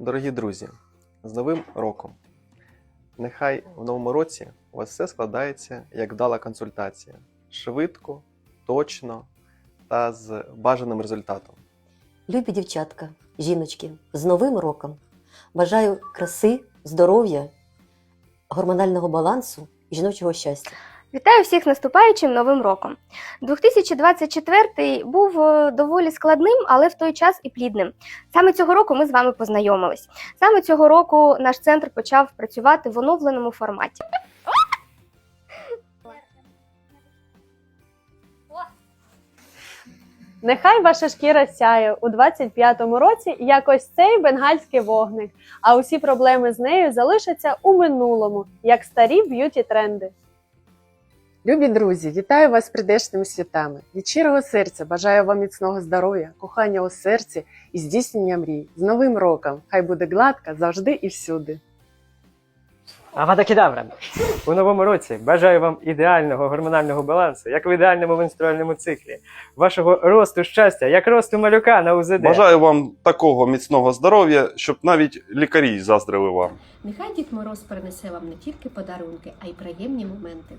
Дорогі друзі, з Новим роком! Нехай в новому році у вас все складається як вдала консультація. Швидко, точно та з бажаним результатом. Любі дівчатка, жіночки, з Новим роком! Бажаю краси, здоров'я, гормонального балансу і жіночого щастя. Вітаю всіх наступаючим новим роком. 2024 був е, доволі складним, але в той час і плідним. Саме цього року ми з вами познайомились. Саме цього року наш центр почав працювати в оновленому форматі. Нехай ваша шкіра сяє у 25-му році як ось цей бенгальський вогник, а усі проблеми з нею залишаться у минулому, як старі б'юті тренди. Любі друзі, вітаю вас з прийдешніми святами. Від щирого серця бажаю вам міцного здоров'я, кохання у серці і здійснення мрій. З Новим роком! Хай буде гладка завжди і всюди. Авадакедавра! У новому році бажаю вам ідеального гормонального балансу, як в ідеальному менструальному циклі, вашого росту щастя, як росту малюка на УЗД. Бажаю вам такого міцного здоров'я, щоб навіть лікарі заздрили вам. Нехай Дід Мороз принесе вам не тільки подарунки, а й приємні моменти.